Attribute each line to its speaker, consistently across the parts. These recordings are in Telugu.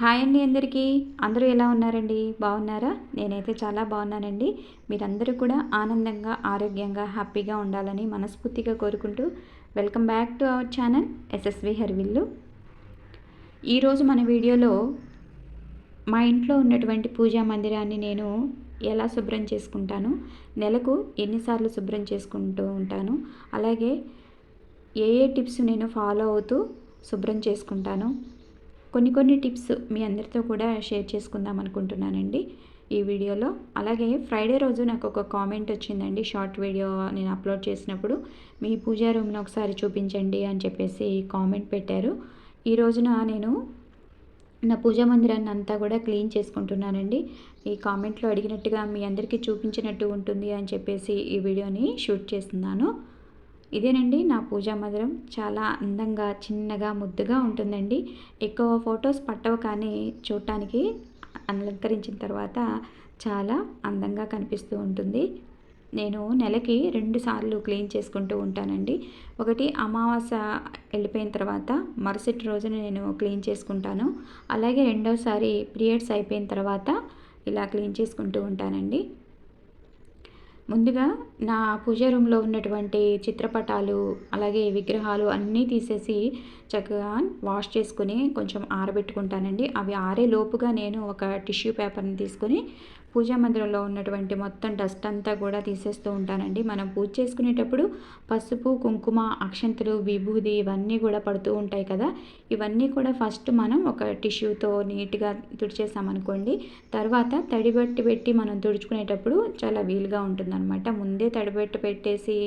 Speaker 1: హాయ్ అండి అందరికీ. అందరూ ఎలా ఉన్నారండి? బాగున్నారా? నేనైతే చాలా బాగున్నానండి. మీరందరూ కూడా ఆనందంగా ఆరోగ్యంగా హ్యాపీగా ఉండాలని మనస్ఫూర్తిగా కోరుకుంటూ welcome back to our channel SSV హెర్విల్లు. ఈరోజు మన వీడియోలో మా ఇంట్లో ఉన్నటువంటి పూజా మందిరాన్ని నేను ఎలా శుభ్రం చేసుకుంటాను? నెలకు ఎన్నిసార్లు శుభ్రం చేసుకుంటూ ఉంటాను? అలాగే ఏ ఏ టిప్స్ నేను ఫాలో అవుతూ శుభ్రం చేసుకుంటాను? కొన్ని కొన్ని టిప్స్ మీ అందరితో కూడా షేర్ చేసుకుందాం అనుకుంటున్నానండి. ఈ వీడియోలో అలాగే ఫ్రైడే రోజు నాకు ఒక కామెంట్ వచ్చిందండి. షార్ట్ వీడియో నేను అప్లోడ్ చేసినప్పుడు మీ పూజా రూమ్ని ఒకసారి చూపించండి అని చెప్పేసి కామెంట్ పెట్టారు. ఈ రోజున నేను నా పూజా మందిరాన్ని అంతా కూడా క్లీన్ చేసుకుంటున్నానండి. ఈ కామెంట్లో అడిగినట్టుగా మీ అందరికీ చూపించినట్టు ఉంటుంది అని చెప్పేసి ఈ వీడియోని షూట్ చేస్తున్నాను. ఇదేనండి నా పూజా మందిరం. చాలా అందంగా చిన్నగా ముద్దుగా ఉంటుందండి. ఎక్కువ ఫొటోస్ పట్టవు కానీ చూడటానికి అలంకరించిన తర్వాత చాలా అందంగా కనిపిస్తూ ఉంటుంది. నేను నెలకి రెండు సార్లు క్లీన్ చేసుకుంటూ ఉంటానండి. ఒకటి అమావాస్య వెళ్ళిపోయిన తర్వాత మరుసటి రోజున నేను క్లీన్ చేసుకుంటాను. అలాగే రెండోసారి పీరియడ్స్ అయిపోయిన తర్వాత ఇలా క్లీన్ చేసుకుంటూ ఉంటానండి. ముందుగా నా పూజ రూమ్లో ఉన్నటువంటి చిత్రపటాలు అలాగే విగ్రహాలు అన్నీ తీసేసి చక్కగా వాష్ చేసుకుని కొంచెం ఆరబెట్టుకుంటానండి. అవి ఆరే లోపుగా నేను ఒక టిష్యూ పేపర్ని తీసుకొని పూజా మందిరంలో ఉన్నటువంటి మొత్తం డస్ట్ అంతా కూడా తీసేస్తూ ఉంటానండి. మనం పూజ చేసుకునేటప్పుడు పసుపు కుంకుమ అక్షంతలు విభూది ఇవన్నీ కూడా పడుతూ ఉంటాయి కదా. ఇవన్నీ కూడా ఫస్ట్ మనం ఒక టిష్యూతో నీట్గా తుడిచేసామనుకోండి తర్వాత తడిబెట్టి పెట్టి మనం తుడుచుకునేటప్పుడు చాలా వీలుగా ఉంటుందన్నమాట. ముందే తడిబెట్టి పెట్టేసి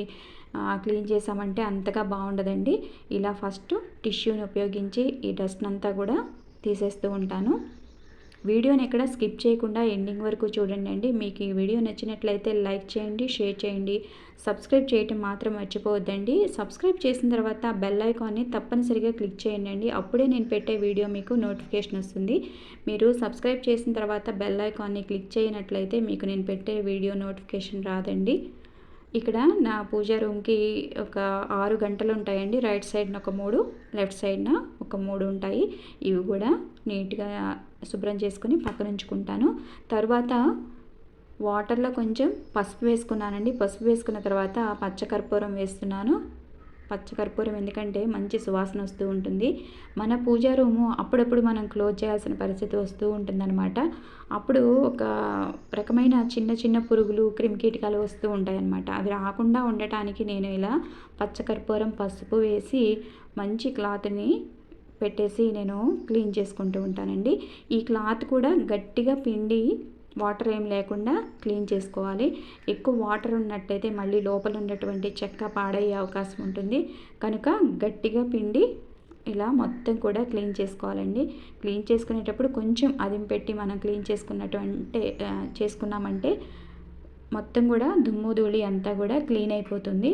Speaker 1: క్లీన్ చేసామంటే అంతగా బాగుండదండి. ఇలా ఫస్ట్ టిష్యూని ఉపయోగించి ఈ డస్ట్ అంతా కూడా తీసేస్తూ ఉంటాను. వీడియోని ఎక్కడ స్కిప్ చేయకుండా ఎండింగ్ వరకు చూడండి అండి. మీకు ఈ వీడియో నచ్చినట్లయితే లైక్ చేయండి షేర్ చేయండి. సబ్స్క్రైబ్ చేయటం మాత్రం మర్చిపోవద్దండి. సబ్స్క్రైబ్ చేసిన తర్వాత బెల్ ఐకాన్ని తప్పనిసరిగా క్లిక్ చేయండి అండి. అప్పుడే నేను పెట్టే వీడియో మీకు నోటిఫికేషన్ వస్తుంది. మీరు సబ్స్క్రైబ్ చేసిన తర్వాత బెల్ ఐకాన్ని క్లిక్ చేయనట్లయితే మీకు నేను పెట్టే వీడియో నోటిఫికేషన్ రాదండి. ఇక్కడ నా పూజ రూమ్కి ఒక ఆరు గంటలు ఉంటాయండి. రైట్ సైడ్న ఒక మూడు లెఫ్ట్ సైడ్న ఒక మూడు ఉంటాయి. ఇవి కూడా నీట్గా శుభ్రం చేసుకుని పక్కన ఉంచుకుంటాను. తర్వాత వాటర్లో కొంచెం పసుపు వేసుకున్నానండి. పసుపు వేసుకున్న తర్వాత పచ్చకర్పూరం వేస్తున్నాను. పచ్చకర్పూరం ఎందుకంటే మంచి సువాసన వస్తూ ఉంటుంది. మన పూజా రూము అప్పుడప్పుడు మనం క్లోజ్ చేయాల్సిన పరిస్థితి వస్తూ ఉంటుందన్నమాట. అప్పుడు ఒక రకమైన చిన్న చిన్న పురుగులు క్రిమికీటకాలు వస్తూ ఉంటాయి అన్నమాట అవి రాకుండా ఉండటానికి నేను ఇలా పచ్చకర్పూరం పసుపు వేసి మంచి క్లాత్ని పెట్టేసి నేను క్లీన్ చేసుకుంటూ ఉంటానండి. ఈ క్లాత్ కూడా గట్టిగా పిండి వాటర్ ఏం లేకుండా క్లీన్ చేసుకోవాలి. ఎక్కువ వాటర్ ఉన్నట్టయితే మళ్ళీ లోపల ఉన్నటువంటి చెక్క పాడయ్యే అవకాశం ఉంటుంది. కనుక గట్టిగా పిండి ఇలా మొత్తం కూడా క్లీన్ చేసుకోవాలండి. క్లీన్ చేసుకునేటప్పుడు కొంచెం అదిం పెట్టి మనం క్లీన్ చేసుకున్నటువంటి చేసుకున్నామంటే మొత్తం కూడా దుమ్ము ధూళి అంతా కూడా క్లీన్ అయిపోతుంది.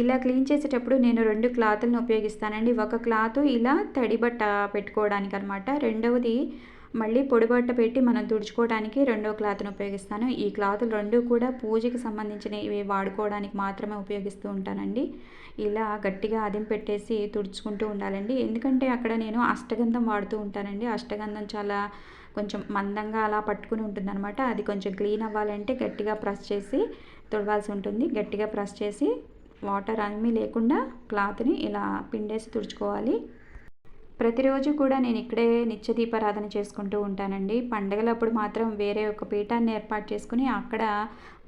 Speaker 1: ఇలా క్లీన్ చేసేటప్పుడు నేను రెండు క్లాతులను ఉపయోగిస్తానండి. ఒక క్లాత్ ఇలా తడి బట్ట పెట్టుకోవడానికి అనమాట రెండవది మళ్ళీ పొడిబట్ట పెట్టి మనం తుడుచుకోవడానికి రెండో క్లాత్ను ఉపయోగిస్తాను. ఈ క్లాతులు రెండు కూడా పూజకి సంబంధించినవి వాడుకోవడానికి మాత్రమే ఉపయోగిస్తూ ఉంటానండి. ఇలా గట్టిగా అదిం పెట్టేసి తుడుచుకుంటూ ఉండాలండి. ఎందుకంటే అక్కడ నేను అష్టగంధం వాడుతూ ఉంటానండి. అష్టగంధం చాలా కొంచెం మందంగా అలా పట్టుకుని ఉంటుందన్నమాట అది కొంచెం క్లీన్ అవ్వాలంటే గట్టిగా ప్రెస్ చేసి తుడవాల్సి ఉంటుంది. గట్టిగా ప్రెస్ చేసి వాటర్ అన్నీ లేకుండా క్లాత్ని ఇలా పిండేసి తుడుచుకోవాలి. ప్రతిరోజు కూడా నేను ఇక్కడే నిత్య దీపారాధన చేసుకుంటూ ఉంటానండి. పండగలప్పుడు మాత్రం వేరే ఒక పీఠాన్ని ఏర్పాటు చేసుకుని అక్కడ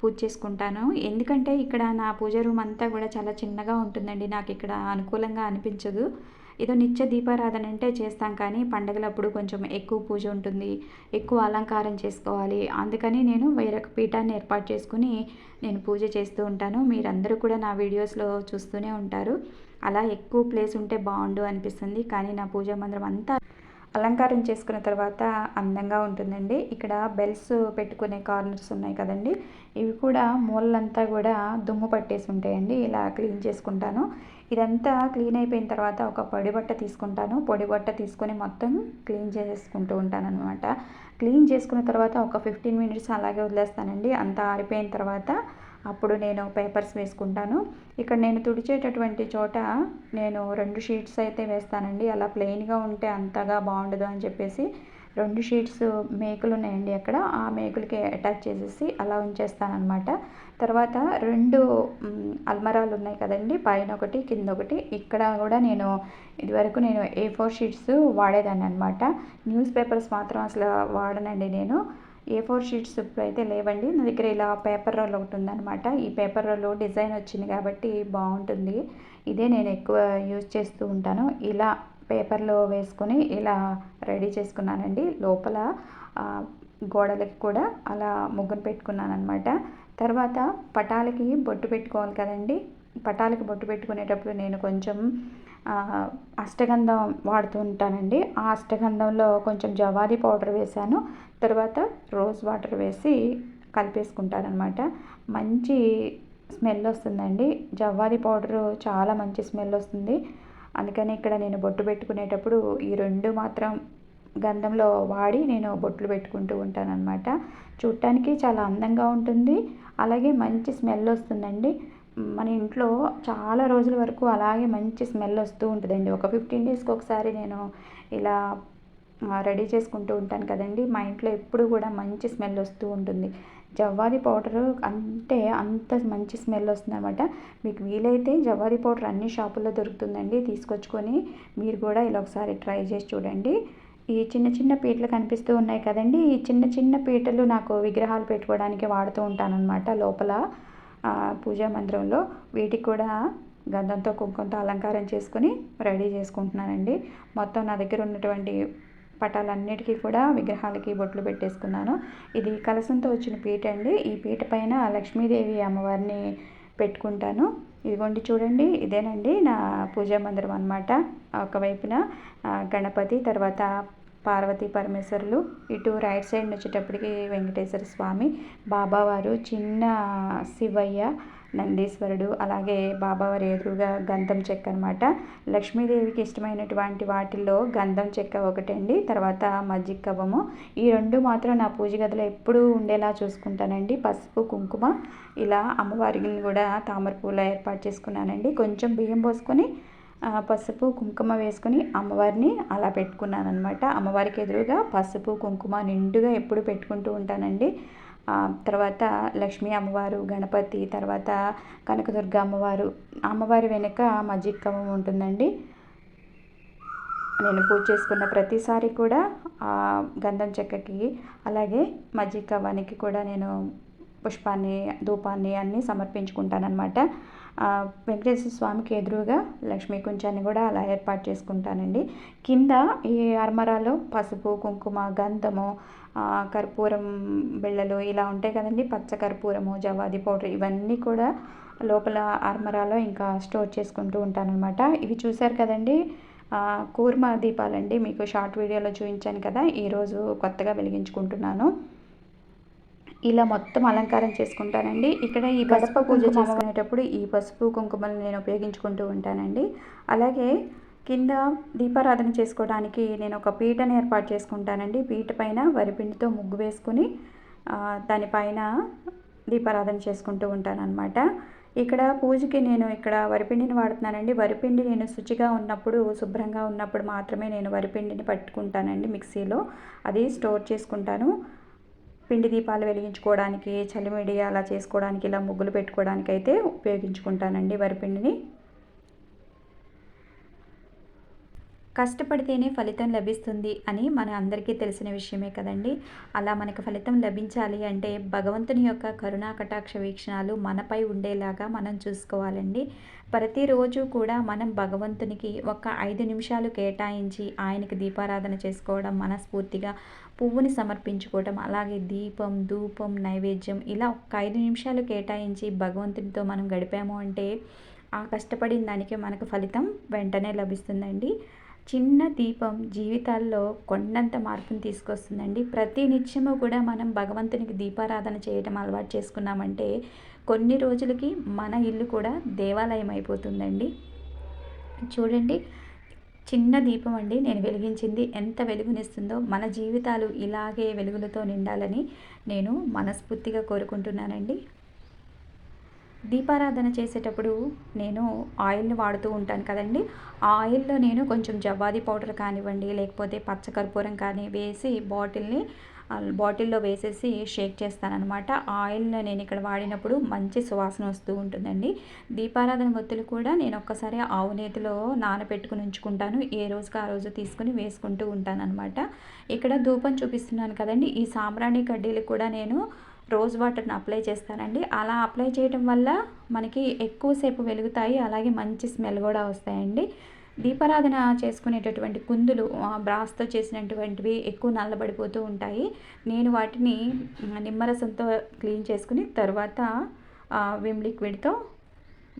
Speaker 1: పూజ చేసుకుంటాను. ఎందుకంటే ఇక్కడ నా పూజ రూమ్ అంతా కూడా చాలా చిన్నగా ఉంటుందండి. నాకు ఇక్కడ అనుకూలంగా అనిపించదు. ఏదో నిత్య దీపారాధన అంటే చేస్తాం కానీ పండగలప్పుడు కొంచెం ఎక్కువ పూజ ఉంటుంది. ఎక్కువ అలంకారం చేసుకోవాలి. అందుకని నేను వేరొక పీఠాన్ని ఏర్పాటు చేసుకుని నేను పూజ చేస్తూ ఉంటాను. మీరందరూ కూడా నా వీడియోస్లో చూస్తూనే ఉంటారు. అలా ఎక్కువ ప్లేస్ ఉంటే బాగుండు అనిపిస్తుంది. కానీ నా పూజా మందిరం అంతా అలంకారం చేసుకున్న తర్వాత అందంగా ఉంటుందండి. ఇక్కడ బెల్స్ పెట్టుకునే కార్నర్స్ ఉన్నాయి కదండి. ఇవి కూడా మూలంతా కూడా దుమ్ము పట్టేసి ఉంటాయండి. ఇలా క్లీన్ చేసుకుంటాను. ఇదంతా క్లీన్ అయిపోయిన తర్వాత ఒక పొడి బట్ట తీసుకుంటాను. పొడి బట్ట తీసుకొని మొత్తం క్లీన్ చేసుకుంటూ ఉంటాను అనమాట క్లీన్ చేసుకున్న తర్వాత ఒక ఫిఫ్టీన్ మినిట్స్ అలాగే వదిలేస్తానండి. అంతా ఆరిపోయిన తర్వాత అప్పుడు నేను పేపర్స్ వేసుకుంటాను. ఇక్కడ నేను తుడిచేటటువంటి చోట నేను రెండు షీట్స్ అయితే వేస్తానండి. అలా ప్లెయిన్గా ఉంటే అంతగా బాగుండదు అని చెప్పేసి రెండు షీట్స్ మేకులు ఉన్నాయండి అక్కడ. ఆ మేకులకి అటాచ్ చేసేసి అలా ఉంచేస్తానమాట తర్వాత రెండు అల్మరాలు ఉన్నాయి కదండి. పైన ఒకటి కింద ఒకటి. ఇక్కడ కూడా నేను ఇదివరకు నేను ఏ ఫోర్ షీట్స్ వాడేదాన్ని అనమాట న్యూస్ పేపర్స్ మాత్రం అసలు వాడనండి నేను. ఏ ఫోర్ షీట్స్ ఇప్పుడు అయితే లేవండి. నా దగ్గర ఇలా పేపర్ రోల్ ఒకటి ఉందనమాట ఈ పేపర్ రోల్ డిజైన్ వచ్చింది కాబట్టి బాగుంటుంది. ఇదే నేను ఎక్కువ యూజ్ చేస్తూ ఉంటాను. ఇలా పేపర్లో వేసుకొని ఇలా రెడీ చేసుకున్నానండి. లోపల గోడలకి కూడా అలా ముగ్గును పెట్టుకున్నాను అనమాట తర్వాత పటాలకి బొట్టు పెట్టుకోవాలి కదండి. పటాలకి బొట్టు పెట్టుకునేటప్పుడు నేను కొంచెం అష్టగంధం వాడుతూ ఉంటానండి. ఆ అష్టగంధంలో కొంచెం జవాది పౌడర్ వేశాను. తర్వాత రోజ్ వాటర్ వేసి కలిపేసుకుంటారనమాట మంచి స్మెల్ వస్తుందండి. జవ్వాది పౌడరు చాలా మంచి స్మెల్ వస్తుంది. అందుకని ఇక్కడ నేను బొట్టు పెట్టుకునేటప్పుడు ఈ రెండు మాత్రం గంధంలో వాడి నేను బొట్లు పెట్టుకుంటూ ఉంటానన్నమాట. చూడటానికి చాలా అందంగా ఉంటుంది. అలాగే మంచి స్మెల్ వస్తుందండి. మన ఇంట్లో చాలా రోజుల వరకు అలాగే మంచి స్మెల్ వస్తూ ఉంటుందండి. ఒక ఫిఫ్టీన్ డేస్కి ఒకసారి నేను ఇలా రెడీ చేసుకుంటూ ఉంటాను కదండి. మా ఇంట్లో ఎప్పుడు కూడా మంచి స్మెల్ వస్తూ ఉంటుంది. జవ్వాది పౌడర్ అంటే అంత మంచి స్మెల్ వస్తుందన్నమాట. మీకు వీలైతే జవ్వాది పౌడర్ అన్ని షాపుల్లో దొరుకుతుందండి. తీసుకొచ్చుకొని మీరు కూడా ఇలా ఒకసారి ట్రై చేసి చూడండి. ఈ చిన్న చిన్న పీటలు కనిపిస్తూ ఉన్నాయి కదండి. ఈ చిన్న చిన్న పీటలు నాకు విగ్రహాలు పెట్టుకోవడానికి వాడుతూ ఉంటానన్నమాట లోపల పూజా మందిరంలో. వీటికి కూడా గంధంతో కుంకుమతో అలంకారం చేసుకుని రెడీ చేసుకుంటున్నానండి. మొత్తం నా దగ్గర ఉన్నటువంటి పటాలన్నిటికీ కూడా విగ్రహాలకి బొట్లు పెట్టేసుకున్నాను. ఇది కలసంతో వచ్చిన పీట అండి. ఈ పీట పైన లక్ష్మీదేవి అమ్మవారిని పెట్టుకుంటాను. ఇదిగోండి చూడండి ఇదేనండి నా పూజా మందిరం అనమాట ఒకవైపున గణపతి తర్వాత పార్వతీ పరమేశ్వరులు. ఇటు రైట్ సైడ్ వచ్చేటప్పటికి వెంకటేశ్వర స్వామి బాబావారు చిన్న శివయ్య నందీశ్వరుడు అలాగే బాబావారి ఎదురుగా గంధం చెక్క అనమాట లక్ష్మీదేవికి ఇష్టమైనటువంటి వాటిల్లో గంధం చెక్క ఒకటండి తర్వాత మజ్జిగ కవ్వము. ఈ రెండు మాత్రం నా పూజ గదిలో ఎప్పుడూ ఉండేలా చూసుకుంటానండి. పసుపు కుంకుమ ఇలా అమ్మవారిని కూడా తామర పూల ఏర్పాటు చేసుకున్నానండి. కొంచెం బియ్యం పోసుకొని పసుపు కుంకుమ వేసుకొని అమ్మవారిని అలా పెట్టుకున్నాను అనమాట అమ్మవారికి ఎదురుగా పసుపు కుంకుమ నిండుగా ఎప్పుడు పెట్టుకుంటూ ఉంటానండి. తర్వాత లక్ష్మీ అమ్మవారు గణపతి తర్వాత కనకదుర్గ అమ్మవారు. అమ్మవారి వెనుక మజ్జిగ కవం ఉంటుందండి. నేను పూజ చేసుకున్న ప్రతిసారి కూడా గంధం చెక్కకి అలాగే మజ్జిగ కవ్వానికి కూడా నేను పుష్పాన్ని ధూపాన్ని అన్నీ సమర్పించుకుంటానన్నమాట. వెంకటేశ్వర స్వామికి ఎదురుగా లక్ష్మీ కుంచాన్ని కూడా అలా ఏర్పాటు చేసుకుంటానండి. కింద ఈ అర్మరాలో పసుపు కుంకుమ గంధము కర్పూరం బిళ్ళలు ఇలా ఉంటాయి కదండి. పచ్చ కర్పూరము జవాది పౌడర్ ఇవన్నీ కూడా లోపల అర్మరాలో ఇంకా స్టోర్ చేసుకుంటూ ఉంటానన్నమాట. ఇవి చూశారు కదండి. కూర్మ దీపాలండి. మీకు షార్ట్ వీడియోలో చూపించాను కదా. ఈరోజు కొత్తగా వెలిగించుకుంటున్నాను. ఇలా మొత్తం అలంకారం చేసుకుంటానండి. ఇక్కడ ఈ గడప పూజ చేసుకునేటప్పుడు ఈ పసుపు కుంకుమలు నేను ఉపయోగించుకుంటూ ఉంటానండి. అలాగే కింద దీపారాధన చేసుకోవడానికి నేను ఒక పీటను ఏర్పాటు చేసుకుంటానండి. పీట పైన వరిపిండితో ముగ్గు వేసుకుని దానిపైన దీపారాధన చేసుకుంటూ ఉంటానన్నమాట. ఇక్కడ పూజకి నేను ఇక్కడ వరిపిండిని వాడుతున్నానండి. వరిపిండి నేను శుచిగా ఉన్నప్పుడు శుభ్రంగా ఉన్నప్పుడు మాత్రమే నేను వరిపిండిని పట్టుకుంటానండి మిక్సీలో. అది స్టోర్ చేసుకుంటాను. పిండి దీపాలు వెలిగించుకోవడానికి చలిమిడి అలా చేసుకోవడానికి ఇలా ముగ్గులు పెట్టుకోవడానికి అయితే ఉపయోగించుకుంటానండి వరిపిండిని కష్టపడితేనే ఫలితం లభిస్తుంది అని మన అందరికీ తెలిసిన విషయమే కదండి. అలా మనకు ఫలితం లభించాలి అంటే భగవంతుని యొక్క కరుణా కటాక్ష వీక్షణాలు మనపై ఉండేలాగా మనం చూసుకోవాలండి. ప్రతిరోజు కూడా మనం భగవంతునికి ఒక ఐదు నిమిషాలు కేటాయించి ఆయనకి దీపారాధన చేసుకోవడం మనస్ఫూర్తిగా పువ్వుని సమర్పించుకోవడం అలాగే దీపం ధూపం నైవేద్యం ఇలా ఒక ఐదు నిమిషాలు కేటాయించి భగవంతునితో మనం గడిపాము అంటే ఆ కష్టపడిన దానికి మనకు ఫలితం వెంటనే లభిస్తుందండి. చిన్న దీపం జీవితాల్లో కొండంత మార్పును తీసుకొస్తుందండి. ప్రతి నిత్యము కూడా మనం భగవంతునికి దీపారాధన చేయటం అలవాటు చేసుకున్నామంటే కొన్ని రోజులకి మన ఇల్లు కూడా దేవాలయం అయిపోతుందండి. చూడండి చిన్న దీపం అండి. నేను వెలిగించింది ఎంత వెలుగునిస్తుందో మన జీవితాలు ఇలాగే వెలుగులతో నిండాలని నేను మనస్ఫూర్తిగా కోరుకుంటున్నానండి. దీపారాధన చేసేటప్పుడు నేను ఆయిల్ని వాడుతూ ఉంటాను కదండి. ఆ ఆయిల్లో నేను కొంచెం జవ్వాది పౌడర్ కానివ్వండి లేకపోతే పచ్చకర్పూరం కానీ వేసి బాటిల్ని బాటిల్లో వేసేసి షేక్ చేస్తానన్నమాట. ఆయిల్ని నేను ఇక్కడ వాడినప్పుడు మంచి సువాసన వస్తూ ఉంటుందండి. దీపారాధన ఒత్తులు కూడా నేను ఒక్కసారి ఆవు నేతిలో నానబెట్టుకుని ఉంచుకుంటాను. ఏ రోజుకి ఆ రోజు తీసుకుని వేసుకుంటూ ఉంటానన్నమాట. ఇక్కడ ధూపం చూపిస్తున్నాను కదండి. ఈ సాంబ్రాణి కడ్డీలు కూడా నేను రోజ్ వాటర్ని అప్లై చేస్తానండి అలా అప్లై చేయడం వల్ల మనకి ఎక్కువసేపు వెలుగుతాయి. అలాగే మంచి స్మెల్ కూడా వస్తాయండి. దీపారాధన చేసుకునేటటువంటి కుందులు బ్రాస్తో చేసినటువంటివి ఎక్కువ నల్లబడిపోతూ ఉంటాయి. నేను వాటిని నిమ్మరసంతో క్లీన్ చేసుకుని తర్వాత విమ్ లిక్విడ్తో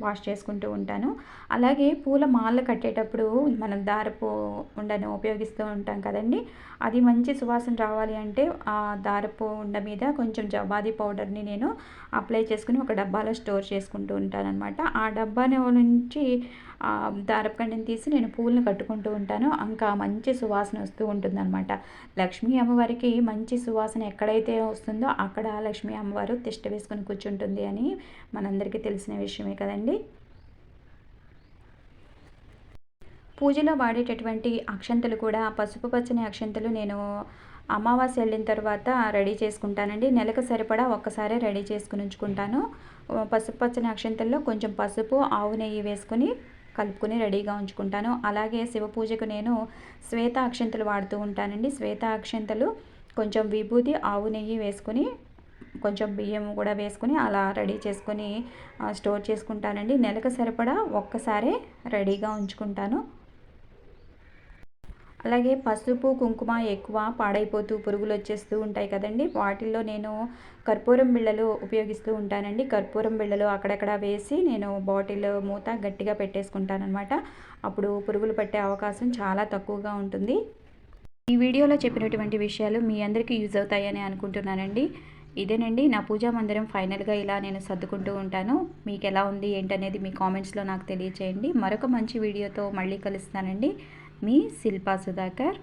Speaker 1: వాష్ చేసుకుంటూ ఉంటాను. అలాగే పూల మాల కట్టేటప్పుడు మనం దారపు ఉండను ఉపయోగిస్తూ ఉంటాం కదండి. అది మంచి సువాసన రావాలి అంటే ఆ దారపు ఉండ మీద కొంచెం జవాది పౌడర్ని నేను అప్లై చేసుకుని ఒక డబ్బాలో స్టోర్ చేసుకుంటూ ఉంటాను అనమాట ఆ డబ్బా నుంచి దారపు కండిని తీసి నేను పూలను కట్టుకుంటూ ఉంటాను. ఇంకా మంచి సువాసన వస్తూ ఉంటుందన్నమాట. లక్ష్మీ అమ్మవారికి మంచి సువాసన ఎక్కడైతే వస్తుందో అక్కడ లక్ష్మీ అమ్మవారు తిష్ట వేసుకొని కూర్చుంటుంది అని మనందరికీ తెలిసిన విషయమే కదండి. పూజలో వాడేటటువంటి అక్షంతలు కూడా పసుపు పచ్చని అక్షంతలు నేను అమావాస్య వెళ్ళిన తర్వాత రెడీ చేసుకుంటానండి. నెలకు సరిపడా ఒక్కసారే రెడీ చేసుకుని ఉంచుకుంటాను. పసుపు పచ్చని అక్షంతల్లో కొంచెం పసుపు ఆవు నెయ్యి వేసుకుని కలుపుకొని రెడీగా ఉంచుకుంటాను. అలాగే శివ పూజకు నేను శ్వేత అక్షంతలు వాడుతూ ఉంటానండి. శ్వేత అక్షంతలు కొంచెం విభూతి ఆవు నెయ్యి వేసుకుని కొంచెం బియ్యం కూడా వేసుకుని అలా రెడీ చేసుకొని స్టోర్ చేసుకుంటానండి. నెలకు సరిపడా ఒక్కసారే రెడీగా ఉంచుకుంటాను. అలాగే పసుపు కుంకుమ ఎక్కువ పాడైపోతూ పురుగులు వచ్చేస్తూ ఉంటాయి కదండి. వాటిల్లో నేను కర్పూరం బిళ్ళలు ఉపయోగిస్తూ ఉంటానండి. కర్పూరం బిళ్ళలు అక్కడక్కడ వేసి నేను బాటిల్ మూత గట్టిగా పెట్టేసుకుంటానమాట అప్పుడు పురుగులు పట్టే అవకాశం చాలా తక్కువగా ఉంటుంది. ఈ వీడియోలో చెప్పినటువంటి విషయాలు మీ అందరికీ యూజ్ అవుతాయని అనుకుంటున్నానండి. ఇదేనండి. నా పూజా మందిరం ఫైనల్గా ఇలా నేను సర్దుకుంటూ ఉంటాను. మీకు ఎలా ఉంది ఏంటనేది మీ కామెంట్స్లో నాకు తెలియచేయండి. మరొక మంచి వీడియోతో మళ్ళీ కలుస్తానండి. మీ శిల్పా సుధాకర్.